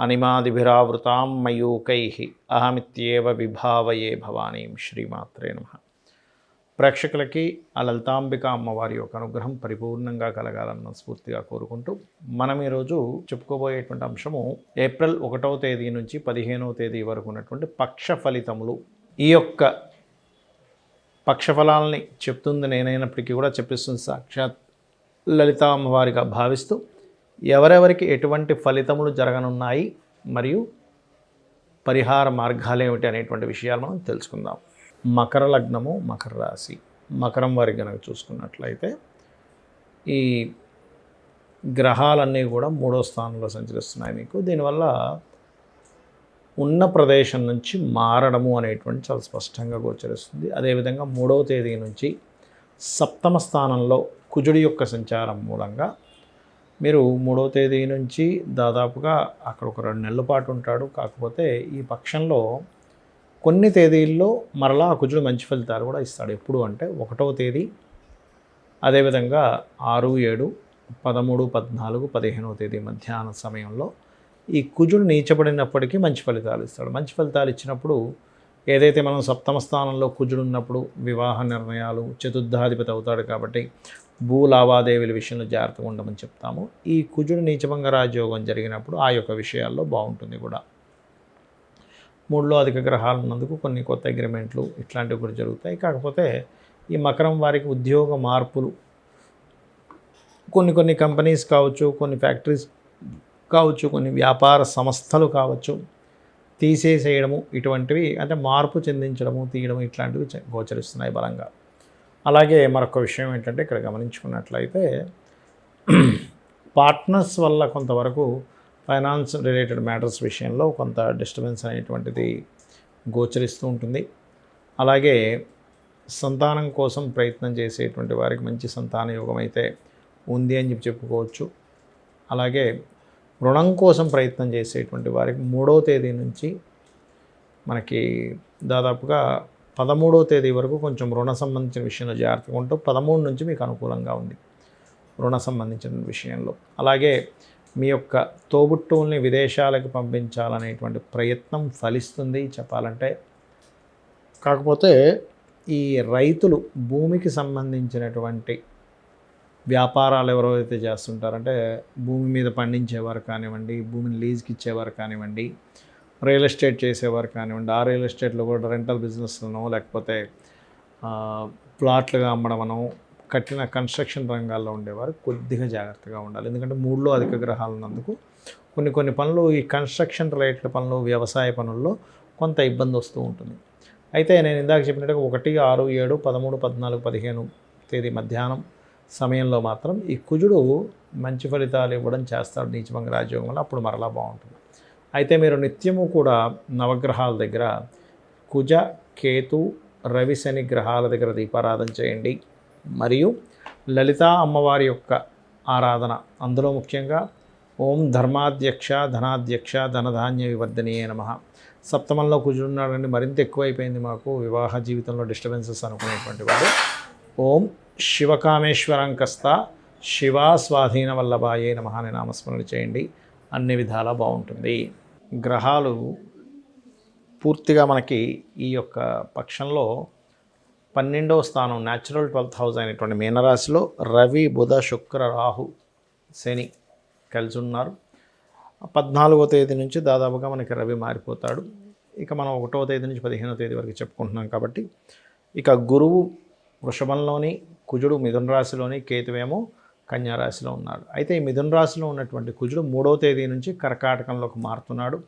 అనిమాదిభిరావృతాం మయూకై అహమిత్యేవ విభావయే భవానీం శ్రీమాత్రే నమ. ప్రేక్షకులకి ఆ లలితాంబిక అమ్మవారి యొక్క అనుగ్రహం పరిపూర్ణంగా కలగాలని మనస్ఫూర్తిగా కోరుకుంటూ మనం ఈరోజు చెప్పుకోబోయేటువంటి అంశము ఏప్రిల్ ఒకటవ తేదీ నుంచి పదిహేనవ తేదీ వరకు ఉన్నటువంటి పక్ష ఫలితములు. ఈ యొక్క పక్షఫలాల్ని చెప్తుంది నేనైనప్పటికీ కూడా చెప్పిస్తుంది సాక్షాత్ లలితా అమ్మవారిగా భావిస్తూ ఎవరెవరికి ఎటువంటి ఫలితములు జరగనున్నాయి మరియు పరిహార మార్గాలు ఏమిటి అనేటువంటి విషయాలు మనం తెలుసుకుందాం. మకర లగ్నము మకర రాశి. మకరం వారికి కనుక చూసుకున్నట్లయితే ఈ గ్రహాలన్నీ కూడా మూడో స్థానంలో సంచరిస్తున్నాయి మీకు. దీనివల్ల ఉన్న ప్రదేశం నుంచి మారడము అనేటువంటి చాలా స్పష్టంగా గోచరిస్తుంది. అదేవిధంగా మూడవ తేదీ నుంచి సప్తమ స్థానంలో కుజుడి యొక్క సంచారం మూలంగా మీరు మూడవ తేదీ నుంచి దాదాపుగా అక్కడ ఒక రెండు నెలల పాటు ఉంటాడు. కాకపోతే ఈ పక్షంలో కొన్ని తేదీల్లో మరలా ఆ కుజుడు మంచి ఫలితాలు కూడా ఇస్తాడు. ఎప్పుడు అంటే ఒకటవ తేదీ అదేవిధంగా ఆరు ఏడు పదమూడు పద్నాలుగు పదిహేనవ తేదీ మధ్యాహ్న సమయంలో ఈ కుజుడు నీచబడినప్పటికీ మంచి ఫలితాలు ఇస్తాడు. మంచి ఫలితాలు ఇచ్చినప్పుడు ఏదైతే మనం సప్తమ స్థానంలో కుజుడు ఉన్నప్పుడు వివాహ నిర్ణయాలు చతుర్థాధిపతి అవుతాడు కాబట్టి భూ లావాదేవీల విషయంలో జాగ్రత్తగా ఉండమని చెప్తాము. ఈ కుజుడు నీచభంగ రాజయోగం జరిగినప్పుడు ఆ యొక్క విషయాల్లో బాగుంటుంది కూడా. మూడులో అధిక గ్రహాలు ఉన్నందుకు కొన్ని కొత్త అగ్రిమెంట్లు ఇట్లాంటివి కూడా జరుగుతాయి. కాకపోతే ఈ మకరం వారికి ఉద్యోగ మార్పులు కొన్ని కొన్ని కంపెనీస్ కావచ్చు కొన్ని ఫ్యాక్టరీస్ కావచ్చు కొన్ని వ్యాపార సంస్థలు కావచ్చు తీసేసేయడము ఇటువంటివి అంటే మార్పు చెందించడము తీయడము ఇట్లాంటివి గోచరిస్తున్నాయి బలంగా. అలాగే మరొక విషయం ఏంటంటే ఇక్కడ గమనించుకున్నట్లయితే పార్ట్నర్స్ వల్ల కొంతవరకు ఫైనాన్స్ రిలేటెడ్ మ్యాటర్స్ విషయంలో కొంత డిస్టర్బెన్స్ అనేటువంటిది గోచరిస్తూ ఉంటుంది. అలాగే సంతానం కోసం ప్రయత్నం చేసేటువంటి వారికి మంచి సంతాన యోగం అయితే ఉంది అని చెప్పి చెప్పుకోవచ్చు. అలాగే రుణం కోసం ప్రయత్నం చేసేటువంటి వారికి మూడవ తేదీ నుంచి మనకి దాదాపుగా పదమూడవ తేదీ వరకు కొంచెం రుణ సంబంధించిన విషయంలో జాగ్రత్తగా ఉంటూ పదమూడు నుంచి మీకు అనుకూలంగా ఉంది రుణ సంబంధించిన విషయంలో. అలాగే మీ యొక్క తోబుట్టువుల్ని విదేశాలకు పంపించాలనేటువంటి ప్రయత్నం ఫలిస్తుంది చెప్పాలంటే. కాకపోతే ఈ రైతులు భూమికి సంబంధించినటువంటి వ్యాపారాలు ఎవరైతే చేస్తుంటారంటే భూమి మీద పండించేవారు కానివ్వండి భూమిని లీజ్కి ఇచ్చేవారు కానివ్వండి రియల్ ఎస్టేట్ చేసేవారు కానివ్వండి ఆ రియల్ ఎస్టేట్లో కూడా రెంటల్ బిజినెస్లను లేకపోతే ప్లాట్లుగా అమ్మడమనో కట్టిన కన్స్ట్రక్షన్ రంగాల్లో ఉండేవారు. కొద్దిగా జాగ్రత్తగా ఉండాలి. ఎందుకంటే మూడులో అధిక గ్రహాలు ఉన్నందుకు కొన్ని కొన్ని పనులు ఈ కన్స్ట్రక్షన్ రిలేటెడ్ పనులు వ్యవసాయ పనుల్లో కొంత ఇబ్బంది వస్తూ ఉంటుంది. అయితే నేను ఇందాక చెప్పినట్టుగా ఒకటి ఆరు ఏడు పదమూడు పద్నాలుగు పదిహేను తేదీ మధ్యాహ్నం సమయంలో మాత్రం ఈ కుజుడు మంచి ఫలితాలు ఇవ్వడం చేస్తాడు. నీచభంగ రాజ్యోగం వల్ల అప్పుడు మరలా బాగుంటుంది. అయితే మీరు నిత్యము కూడా నవగ్రహాల దగ్గర కుజ కేతు రవి శని గ్రహాల దగ్గర దీపారాధన చేయండి. మరియు లలితా అమ్మవారి యొక్క ఆరాధన అందులో ముఖ్యంగా ఓం ధర్మాధ్యక్ష ధనాధ్యక్ష ధనధాన్య వివర్ధనీయే నమ. సప్తమంలో కుజుడున్నాడండి మరింత ఎక్కువైపోయింది మాకు వివాహ జీవితంలో డిస్టర్బెన్సెస్ అనుకునేటువంటి వాడు. ఓం శివకామేశ్వరం కస్త శివా స్వాధీన వల్లభాయే నమ అని నామస్మరణ చేయండి. అన్ని విధాలా బాగుంటుంది. గ్రహాలు పూర్తిగా మనకి ఈ యొక్క పక్షంలో పన్నెండవ స్థానం న్యాచురల్ ట్వెల్త్ హౌస్ అయినటువంటి మీనరాశిలో రవి బుధ శుక్ర రాహు శని కలిసి ఉన్నారు. పద్నాలుగో తేదీ నుంచి దాదాపుగా మనకి రవి మారిపోతాడు. ఇక మనం ఒకటో తేదీ నుంచి పదిహేనో తేదీ వరకు చెప్పుకుంటున్నాం కాబట్టి ఇక గురువు వృషభంలోని కుజుడు మిథున రాశిలోని కేతువేమో కన్యారాశిలో ఉన్నాడు. అయితే ఈ మిథున రాశిలో ఉన్నటువంటి కుజుడు మూడో తేదీ నుంచి కర్కాటకంలోకి మారుతున్నాడు.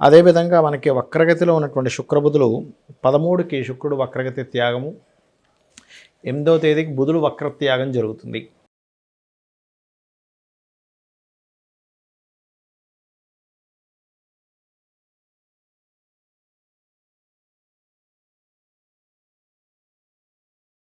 అదేవిధంగా మనకి వక్రగతిలో ఉన్నటువంటి శుక్రబుధులు పదమూడుకి శుక్రుడు వక్రగతి త్యాగము. ఎనిమిదవ తేదీకి బుధుడు వక్రత్యాగం జరుగుతుంది.